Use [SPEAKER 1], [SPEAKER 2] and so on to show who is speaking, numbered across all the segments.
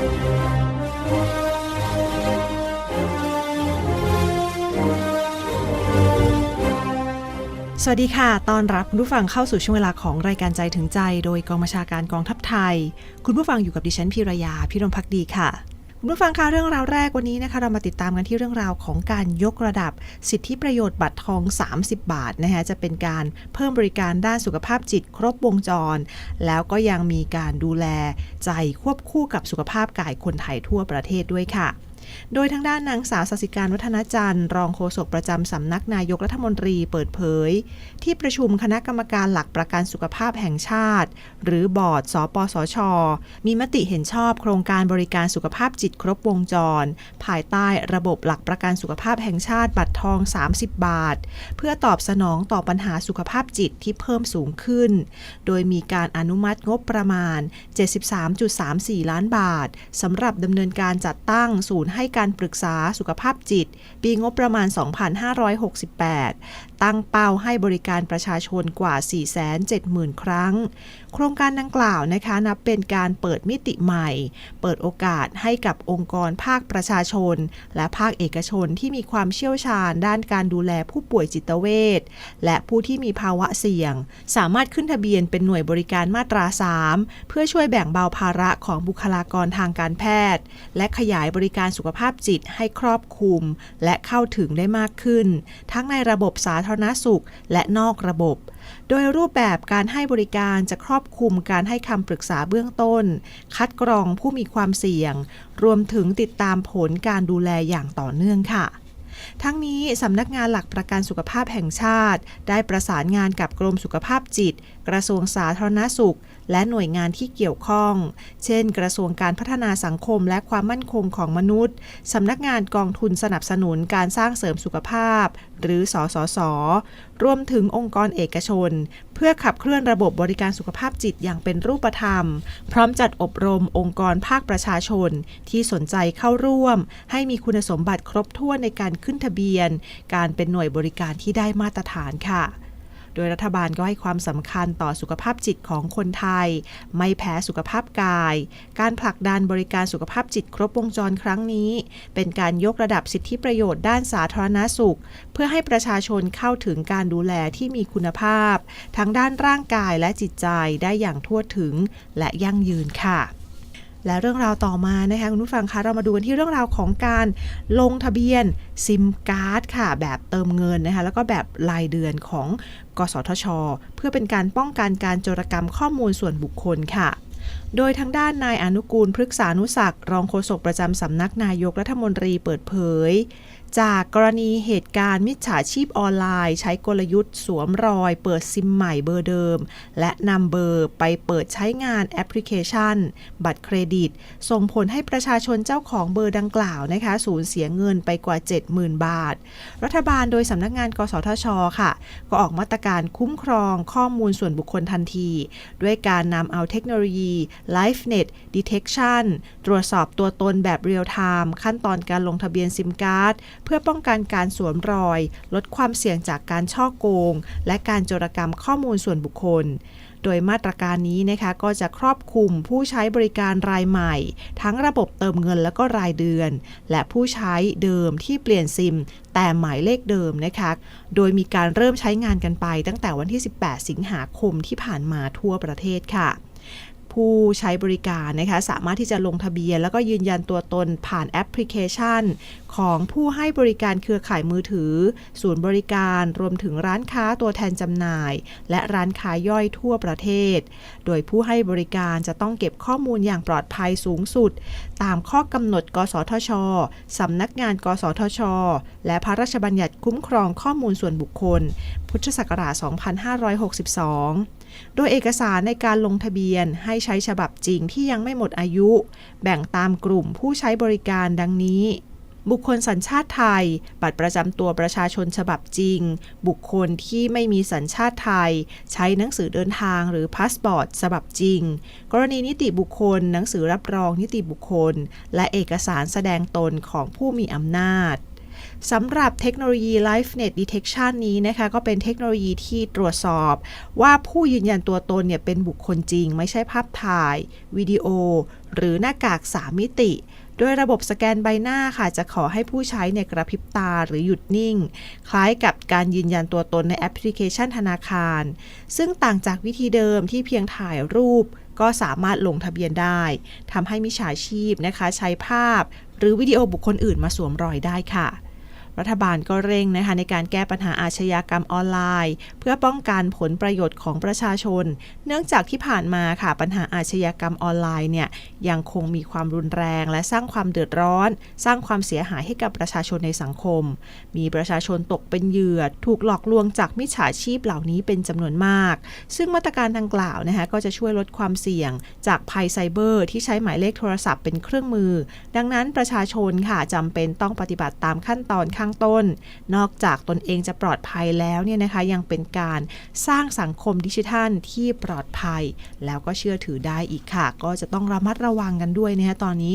[SPEAKER 1] สวัสดีค่ะ ตอนรับคุณผู้ฟังเข้าสู่ช่วงเวลาของรายการใจถึงใจ โดยกองบัญชาการกองทัพไทย คุณผู้ฟังอยู่กับดิฉันพิรยา พิรมพักดีค่ะ คุณผู้ฟังคะเรื่องราวแรกวันนี้นะคะเรามาติดตามกันที่เรื่องราวของการยกระดับ สิทธิประโยชน์บัตรทอง 30 บาทนะคะจะเป็นการเพิ่มบริการด้านสุขภาพจิต ครบวงจร แล้วก็ยังมีการดูแลใจควบคู่กับสุขภาพกายคนไทยทั่วประเทศด้วยค่ะ โดยทางด้านนางสาวสสิการวัฒนจันทร์ รองโฆษกประจำสำนักนายกรัฐมนตรีเปิดเผย ที่ประชุมคณะกรรมการหลักประกันสุขภาพแห่งชาติ หรือบอร์ดสปสช มีมติเห็นชอบโครงการบริการสุขภาพจิตครบวงจร ภายใต้ระบบหลักประกันสุขภาพแห่งชาติบัตรทอง 30 บาท เพื่อตอบสนองต่อปัญหาสุขภาพจิตที่เพิ่มสูงขึ้น โดยมีการอนุมัติงบประมาณ 73.34 ล้านบาทสำหรับดำเนินการจัดตั้งศูนย์ให้ให้การปรึกษาสุขภาพจิต ปีงบประมาณ 2568 ตั้งเป้าให้บริการประชาชนกว่า 470,000 ครั้ง โครงการดังกล่าวนะคะนับเป็นการเปิดมิติใหม่ เปิดโอกาสให้กับองค์กรภาคประชาชน และภาคเอกชนที่มีความเชี่ยวชาญด้านการดูแลผู้ป่วยจิตเวชและผู้ที่มีภาวะเสี่ยง สามารถขึ้นทะเบียนเป็นหน่วยบริการมาตรา 3 เพื่อช่วยแบ่งเบาภาระของบุคลากรทางการแพทย์ และขยายบริการสุขภาพจิตให้ครอบคลุม และเข้าถึงได้มากขึ้น ทั้งในระบบสาธารณสุข และนอกระบบ โดยรูปแบบการให้บริการจะครอบคลุมการให้คำปรึกษาเบื้องต้น คัดกรองผู้มีความเสี่ยง รวมถึงติดตามผลการดูแลอย่างต่อเนื่องค่ะ ทั้งนี้สำนักงานหลักประกันสุขภาพแห่งชาติ ได้ประสานงานกับกรมสุขภาพจิต กระทรวงสาธารณสุข และหน่วยงานที่เกี่ยวข้อง เช่น กระทรวงการพัฒนาสังคมและความมั่นคงของมนุษย์สำนักงานกองทุนสนับสนุนการสร้างเสริมสุขภาพ หรือสสส รวมถึงองค์กรเอกชน พื่อขับเคลื่อนระบบบริการสุขภาพจิตอย่างเป็นรูปธรรม พร้อมจัดอบรมองค์กรภาคประชาชน ที่สนใจเข้าร่วม ให้มีคุณสมบัติครบถ้วนในการขึ้นทะเบียน การเป็นหน่วยบริการที่ได้มาตรฐานค่ะ โดยรัฐบาลก็ให้ความสำคัญต่อสุขภาพจิตของคนไทย ไม่แพ้สุขภาพกาย การผลักดันบริการสุขภาพจิตครบวงจรครั้งนี้ เป็นการยกระดับสิทธิประโยชน์ด้านสาธารณสุข เพื่อให้ประชาชนเข้าถึงการดูแลที่มีคุณภาพ ทั้งด้านร่างกายและจิตใจได้อย่างทั่วถึงและยั่งยืนค่ะ และเรื่องราวต่อมานะคะคุณผู้ฟังคะเรามาดูกันที่เรื่องราวของการลงทะเบียนซิมการ์ดค่ะ แบบเติมเงินนะคะแล้วก็แบบรายเดือนของกสทช เพื่อเป็นการป้องกันการโจรกรรมข้อมูลส่วนบุคคลค่ะ โดยทางด้านนายอนุกูลพฤกษานุศักดิ์รองโฆษกประจำสำนักนายกรัฐมนตรีเปิดเผย จากกรณีเหตุการณ์มิจฉาชีพออนไลน์ ใช้กลยุทธ์สวมรอย เปิดซิมใหม่เบอร์เดิม และนำเบอร์ไปเปิดใช้งานแอปพลิเคชัน บัตรเครดิต ส่งผลให้ประชาชนเจ้าของเบอร์ดังกล่าวนะคะ สูญเสียเงินไปกว่า 70,000 บาท รัฐบาลโดยสำนักงาน กสทช ค่ะ ก็ออกมาตรการคุ้มครองข้อมูลส่วนบุคคลทันที ด้วยการนำเอาเทคโนโลยี LifeNet Detection ตรวจสอบตัวตนแบบเรียลไทม์ขั้นตอนการลงทะเบียนซิมการ์ดเพื่อป้องกันการสวมรอย ลดความเสี่ยงจากการช่อโกง และการโจรกรรมข้อมูลส่วนบุคคล โดยมาตรการนี้นะคะก็จะครอบคลุมผู้ใช้บริการรายใหม่ ทั้งระบบเติมเงินแล้วก็รายเดือน และผู้ใช้เดิมที่เปลี่ยนซิม แต่หมายเลขเดิมนะคะ โดยมีการเริ่มใช้งานกันไปตั้งแต่วันที่ 18 สิงหาคมที่ผ่านมาทั่วประเทศค่ะ ผู้ใช้บริการนะคะสามารถที่จะลงทะเบียน แล้วก็ยืนยันตัวตนผ่านแอปพลิเคชัน ของผู้ให้บริการเครือข่ายมือถือ ศูนย์บริการรวมถึงร้านค้าตัวแทนจำหน่าย และร้านค้าย่อยทั่วประเทศ โดยผู้ให้บริการจะต้องเก็บข้อมูลอย่างปลอดภัยสูงสุด ตามข้อกำหนด กสทชสำนักงาน กสทช และพระราชบัญญัติคุ้มครองข้อมูลส่วนบุคคล พุทธศักราช 2562 โดยเอกสารในการลงทะเบียนให้ใช้ฉบับจริงที่ยังไม่หมดอายุ แบ่งตามกลุ่มผู้ใช้บริการดังนี้บุคคลสัญชาติไทย บัตรประจำตัวประชาชนฉบับจริง บุคคลที่ไม่มีสัญชาติไทย ใช้หนังสือเดินทางหรือพาสปอร์ตฉบับจริง กรณีนิติบุคคล หนังสือรับรองนิติบุคคล และเอกสารแสดงตนของผู้มีอำนาจ สำหรับเทคโนโลยี LifeNet Detection นี้นะคะ ก็เป็นเทคโนโลยีที่ตรวจสอบ ว่าผู้ยืนยันตัวตนเนี่ยเป็นบุคคลจริง ไม่ใช่ภาพถ่าย วิดีโอ หรือหน้ากาก 3 มิติโดยระบบสแกนใบหน้าค่ะ จะขอให้ผู้ใช้ในยกระพริบตาหรือหยุดนิ่ง คล้ายกับการยืนยันตัวตนในแอปพลิเคชันธนาคาร ซึ่งต่างจากวิธีเดิมที่เพียงถ่ายรูป ก็สามารถลงทะเบียนได้ทำให้มิจฉาชีพนะคะ ใช้ภาพ หรือวิดีโอบุคคลอื่นมาสวมรอยได้ค่ะ รัฐบาลก็เร่งนะคะในการแก้ปัญหาอาชญากรรมออนไลน์ เพื่อป้องกันผลประโยชน์ของประชาชน เนื่องจากที่ผ่านมาค่ะปัญหาอาชญากรรมออนไลน์เนี่ยยังคงมีความรุนแรง และสร้างความเดือดร้อน สร้างความเสียหายให้กับประชาชนในสังคม มีประชาชนตกเป็นเหยื่อถูกหลอกลวงจากมิจฉาชีพเหล่านี้เป็นจำนวนมาก ซึ่งมาตรการดังกล่าวนะคะก็จะช่วยลดความเสี่ยง จากภัยไซเบอร์ ที่ใช้หมายเลขโทรศัพท์เป็นเครื่องมือ ดังนั้นประชาชนค่ะจำเป็นต้องปฏิบัติตามขั้นตอนข้างต้น นอกจากตนเองจะปลอดภัยแล้วเนี่ยนะคะยังเป็นการสร้างสังคมดิจิทัลที่ปลอดภัย แล้วก็เชื่อถือได้อีกค่ะ ก็จะต้องระมัดระวังกันด้วยนะคะตอนนี้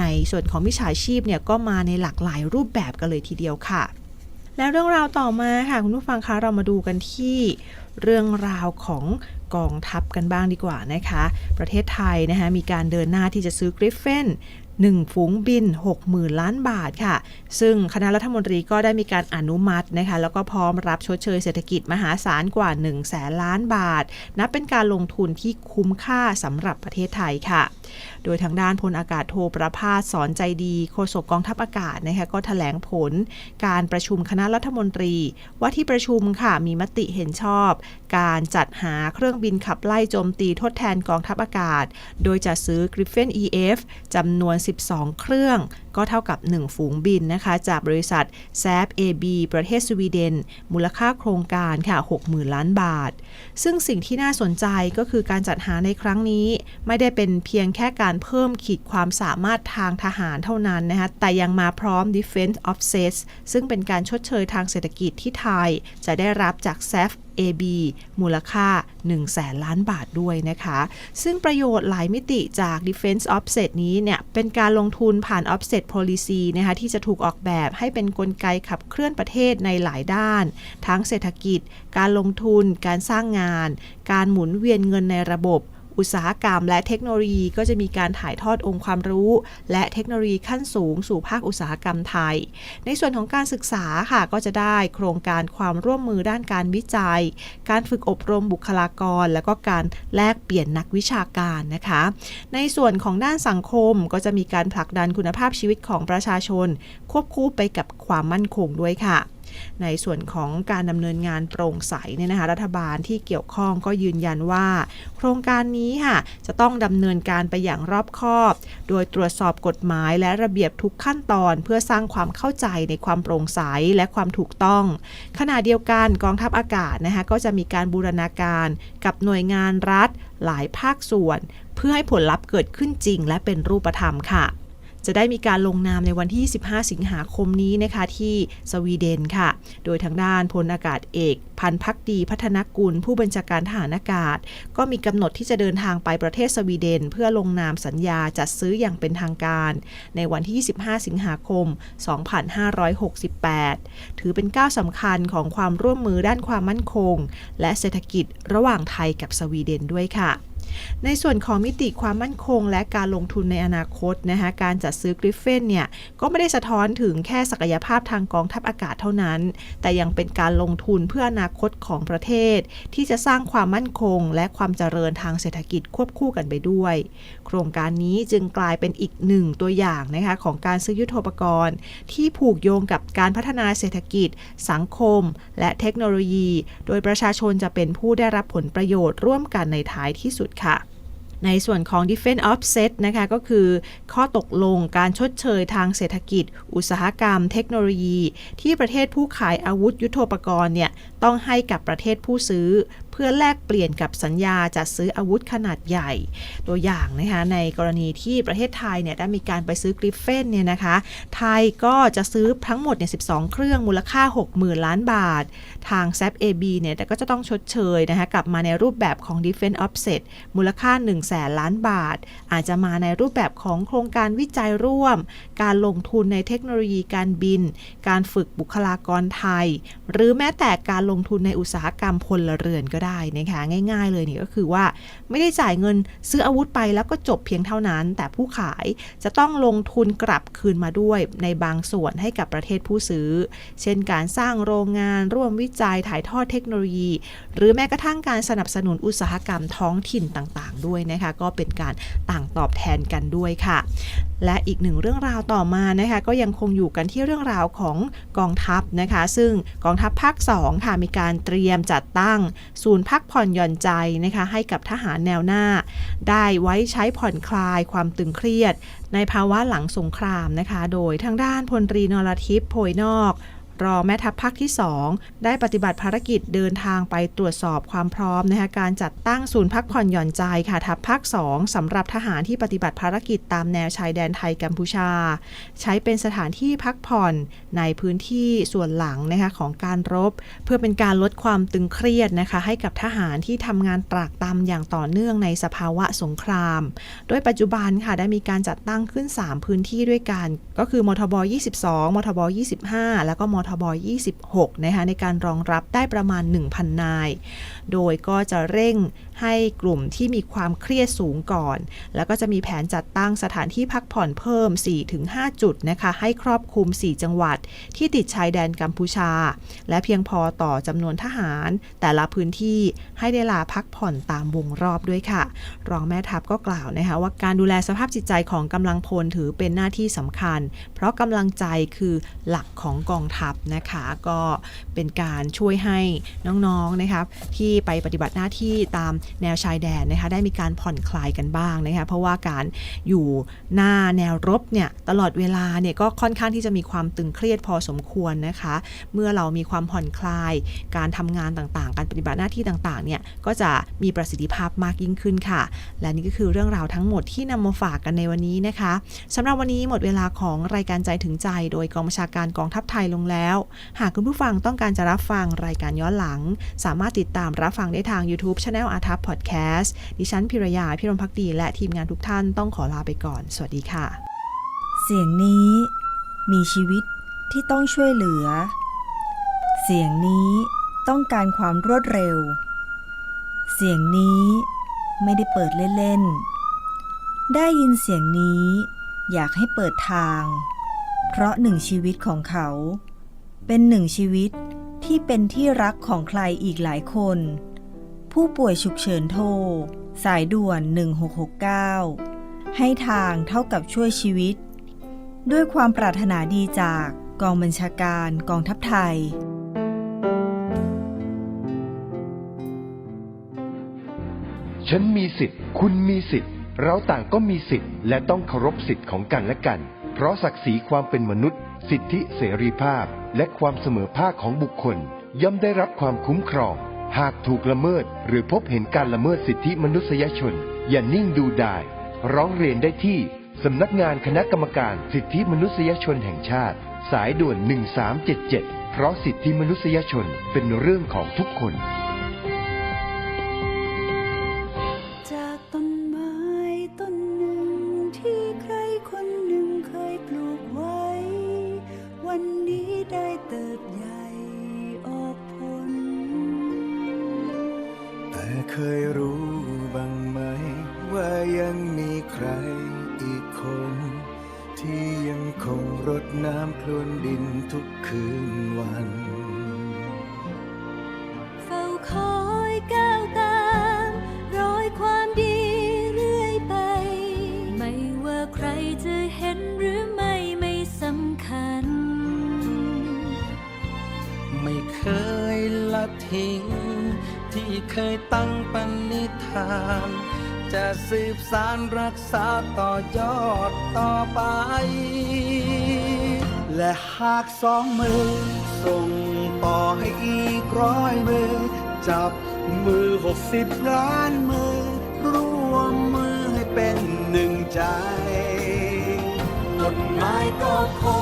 [SPEAKER 1] ในส่วนของมิจฉาชีพเนี่ยก็มาในหลากหลายรูปแบบกันเลยทีเดียวค่ะแล้วเรื่องราวต่อมาค่ะ คุณผู้ฟังคะเรามาดูกันที่เรื่องราวของกองทัพกันบ้างดีกว่านะคะ ประเทศไทยนะคะมีการเดินหน้าที่จะซื้อกริฟเฟน 1 ฝูงบิน 60,000 ล้านบาทค่ะ ซึ่งคณะรัฐมนตรีก็ได้มีการอนุมัตินะคะ แล้วก็พร้อมรับชดเชยเศรษฐกิจมหาศาลกว่า1แสนล้านบาท นับเป็นการลงทุนที่คุ้มค่าสำหรับประเทศไทยค่ะ โดยทางด้านพลอากาศโทประภาสสอนใจดีโฆษกกองทัพอากาศนะคะก็ถแถลงผล การประชุมคณะรัฐมนตรี ว่าที่ประชุมค่ะมีมติเห็นชอบ การจัดหาเครื่องบินขับไล่โจมตีทดแทนกองทัพอากาศ โดยจะซื้อ Griffin EF จำนวน 12 เครื่อง ก็เท่ากับ 1 ฝูงบินนะคะ จากบริษัท s a p AB ประเทศสวีเดน มูลค่าโครงการค่ะ 60,000 ล้านบาท ซึ่งสิ่งที่น่าสนใจก็คือการจัดหาในครั้งนี้ ไม่ได้เป็นเพียงแค่การเพิ่มขีดความสามารถทางทหารเท่านั้นนะคะ แต่ยังมาพร้อม Defense Offsets ซึ่งเป็นการชดเชยทางเศรษฐกิจที่ไทย จะได้รับจาก s a f AB มูลค่า 1 แสนล้านบาทด้วยนะคะ ซึ่งประโยชน์หลายมิติจาก Defense Offset นี้เนี่ย เป็นการลงทุนผ่าน Offset Policy นะคะที่จะถูกออกแบบให้เป็นนกลไกขับเคลื่อนประเทศในหลายด้าน ทั้งเศรษฐกิจ การลงทุน การสร้างงาน การหมุนเวียนเงินในระบบ อุตสาหกรรม และเทคโนโลยีก็จะมีการถ่ายทอดองค์ความรู้ และเทคโนโลยีขั้นสูงสู่ภาคอุตสาหกรรมไทย ในส่วนของการศึกษาค่ะก็จะได้โครงการความร่วมมือด้านการวิจัย การฝึกอบรมบุคลากร และก็การแลกเปลี่ยนนักวิชาการนะคะ ในส่วนของด้านสังคมก็จะมีการผลักดันคุณภาพชีวิตของประชาชน ควบคู่ไปกับความมั่นคงด้วยค่ะ ในส่วนของการดำเนินงานโปร่งใสเนี่ยนะคะรัฐบาลที่เกี่ยวข้องก็ยืนยันว่า โครงการนี้ค่ะจะต้องดำเนินการไปอย่างรอบคอบ โดยตรวจสอบกฎหมายและระเบียบทุกขั้นตอน เพื่อสร้างความเข้าใจในความโปร่งใสและความถูกต้อง ขณะเดียวกันกองทัพอากาศนะคะก็จะมีการบูรณาการกับหน่วยงานรัฐหลายภาคส่วน เพื่อให้ผลลัพธ์เกิดขึ้นจริงและเป็นรูปธรรมค่ะ จะได้มีการลงนามในวันที่ 25 สิงหาคมนี้นะคะที่สวีเดนค่ะ โดยทางด้านพลอากาศเอก พันพักดีพัฒนกุล ผู้บัญชาการทหารอากาศ ก็มีกำหนดที่จะเดินทางไปประเทศสวีเดน เพื่อลงนามสัญญาจัดซื้ออย่างเป็นทางการ ในวันที่ 25 สิงหาคม 2568 ถือเป็นก้าวสำคัญของความร่วมมือด้านความมั่นคง และเศรษฐกิจระหว่างไทยกับสวีเดนด้วยค่ะ ในส่วนของมิติความมั่นคง และการลงทุนในอนาคตนะคะการจัดซื้อกริฟเฟนเนี่ยก็ไม่ได้สะท้อนถึงแค่ศักยภาพทางกองทัพอากาศเท่านั้น แต่ยังเป็นการลงทุนเพื่ออนาคตของประเทศ ที่จะสร้างความมั่นคง และความเจริญทางเศรษฐกิจควบคู่กันไปด้วย โครงการนี้จึงกลายเป็นอีกหนึ่งตัวอย่างนะคะของการซื้อยุทโธปกรณ์ ที่ผูกโยงกับการพัฒนาเศรษฐกิจ สังคม และเทคโนโลยี โดยประชาชนจะเป็นผู้ได้รับผลประโยชน์ร่วมกันในท้ายที่สุดค่ะค่ะ ในส่วนของ Defense Offset นะคะก็คือข้อตกลงการชดเชยทางเศรษฐกิจ อุตสาหกรรม เทคโนโลยี ที่ประเทศผู้ขายอาวุธยุโทโธปกรณ์เนี่ยต้องให้กับประเทศผู้ซื้อ เพื่อแลกเปลี่ยนกับสัญญาจัดซื้ออาวุธขนาดใหญ่ ตัวอย่างนะคะในกรณีที่ประเทศไทยเนี่ยได้มีการไปซื้อกริฟเฟนเนี่ยนะคะไทยก็จะซื้อทั้งหมดเนี่ย12 เครื่องมูลค่า 60,000 ล้านบาท ทาง s a p AB เนี่ยแต่ก็จะต้องชดเชยนะคะกลับมาในรูปแบบของ Defense Offset มูลค่า1 0 0 0แสนล้านบาท อาจจะมาในรูปแบบของโครงการวิจัยร่วม การลงทุนในเทคโนโลยีการบิน การฝึกบุคลากรไทย หรือแม้แต่การลงทุนในอุตสาหกรรมพลเรือนก็ได้นะคะง่าย ๆ เลยนี่ก็คือว่าไม่ได้จ่ายเงินซื้ออาวุธไปแล้วก็จบเพียงเท่านั้น แต่ผู้ขายจะต้องลงทุนกลับคืนมาด้วยในบางส่วนให้กับประเทศผู้ซื้อ เช่นการสร้างโรงงานร่วมวิจัยถ่ายทอดเทคโนโลยี หรือแม้กระทั่งการสนับสนุนอุตสาหกรรมท้องถิ่นต่างๆ ด้วยนะคะก็เป็นการต่างตอบแทนกันด้วยค่ะ และอีกหนึ่งเรื่องราวต่อมานะคะ ก็ยังคงอยู่กันที่เรื่องราวของกองทัพนะคะ ซึ่งกองทัพภาค 2 ค่ะมีการเตรียมจัดตั้ง ศูนย์พักผ่อนหย่อนใจนะคะ ให้กับทหารแนวหน้า ได้ไว้ใช้ผ่อนคลายความตึงเครียด ในภาวะหลังสงครามนะคะ โดยทางด้านพลตรีนรทิพย์โพยนอก รอแม่ทัพภาคที่ 2 ได้ปฏิบัติภารกิจเดินทางไปตรวจสอบความพร้อมนะคะการจัดตั้งศูนย์พักผ่อนหย่อนใจค่ะทัพภาค 2สำหรับทหารที่ปฏิบัติภารกิจตามแนวชายแดนไทยกัมพูชา ใช้เป็นสถานที่พักผ่อนในพื้นที่ส่วนหลังนะคะของการรบ เพื่อเป็นการลดความตึงเครียดนะคะให้กับทหารที่ทำงานตรากตำอย่างต่อเนื่องในสภาวะสงคราม โดยปัจจุบันค่ะได้มีการจัดตั้งขึ้น 3 พื้นที่ด้วยกัน ก็คือมทบ 22 มทบ 25 แล้วก็มทบ 26 นะคะในการรองรับได้ประมาณ 1,000 นาย โดยก็จะเร่ง ให้กลุ่มที่มีความเครียดสูงก่อน แล้วก็จะมีแผนจัดตั้งสถานที่พักผ่อนเพิ่ม 4-5 จุดนะคะ ให้ครอบคลุม 4 จังหวัด ที่ติดชายแดนกัมพูชา และเพียงพอต่อจำนวนทหาร แต่ละพื้นที่ให้ได้ลาพักผ่อนตามวงรอบด้วยค่ะ รองแม่ทัพก็กล่าวนะคะว่าการดูแลสภาพจิตใจของกำลังพลถือเป็นหน้าที่สำคัญ เพราะกำลังใจคือหลักของกองทัพนะคะก็เป็นการช่วยให้น้องๆนะคะที่ไปปฏิบัติหน้าที่ตามแนวชายแดนนะคะได้มีการผ่อนคลายกันบ้างนะคะเพราะว่าการอยู่หน้าแนวรบเนี่ยตลอดเวลาเนี่ยก็ค่อนข้างที่จะมีความตึงเครียดพอสมควรนะคะ เมื่อเรามีความผ่อนคลาย การทำงานต่างๆ การปฏิบัติหน้าที่ต่างๆเนี่ยก็จะมีประสิทธิภาพมากยิ่งขึ้นค่ะ และนี่ก็คือเรื่องราวทั้งหมดที่นำมาฝากกันในวันนี้นะคะสำหรับวันนี้หมดเวลาของรายการใจถึงใจ โดยกองบัญชาการกองทัพไทยลงแล้ว หากคุณผู้ฟังต้องการจะรับฟังรายการย้อนหลัง สามารถติดตามรับฟังได้ทาง YouTube Channel อาทัพพอดแคสต์ดิฉันพิรยาพิรมพักดี และทีมงานทุกท่านต้องขอลาไปก่อน สวัสดีค่ะ
[SPEAKER 2] เสียงนี้มีชีวิตที่ต้องช่วยเหลือ เสียงนี้ต้องการความรวดเร็ว เสียงนี้ไม่ได้เปิดเล่นๆ ได้ยินเสียงนี้อยากให้เปิดทาง เพราะหนึ่งชีวิตของเขา เป็นหนึ่งชีวิตที่เป็นที่รักของใครอีกหลายคน ผู้ป่วยฉุกเฉินโทร สายด่วน 1669 ให้ทางเท่ากับช่วยชีวิต ด้วยความปรารถนาดีจากกองบัญชาการกองทัพไทย
[SPEAKER 3] ฉันมีสิทธิ์ คุณมีสิทธิ์ เราต่างก็มีสิทธิ์ และต้องเคารพสิทธิ์ของกันและกัน เพราะศักดิ์ศรีความเป็นมนุษย์ สิทธิเสรีภาพ และความเสมอภาคของบุคคล ย่อมได้รับความคุ้มครอง หากถูกละเมิดหรือพบเห็นการละเมิดสิทธิมนุษยชน อย่านิ่งดูดายร้องเรียนได้ที่สำนักงานคณะกรรมการสิทธิมนุษยชนแห่งชาติ สายด่วน 1377 เพราะสิทธิมนุษยชนเป็นเรื่องของทุกคน
[SPEAKER 4] จากต้นไม้ต้นหนึ่งที่ใครคนหนึ่งเคยปลูกไว้ วันนี้ได้เติบใหญ่
[SPEAKER 5] เคยรู้บ้างไหม ว่ายังมีใครอีกคน ที่ยังคงรดน้ำพรวนดินทุกคืนวัน
[SPEAKER 4] เฝ้าคอยก้าวตามรอยความดีเรื่อยไป ไม่ว่าใครจะเห็นหรือไม่ไม่สำคัญ
[SPEAKER 6] ไม่เคยละทิ้ง ที่เคยตั้งปณิธาน จะสืบสารรักษาต่อยอดต่อไป
[SPEAKER 5] และหากสองมือ ส่งต่อให้อีกร้อยมือ จับมือหกสิบล้านมือ ร่วมมือให้เป็นหนึ่งใจ
[SPEAKER 4] ต้นไม้ก็คง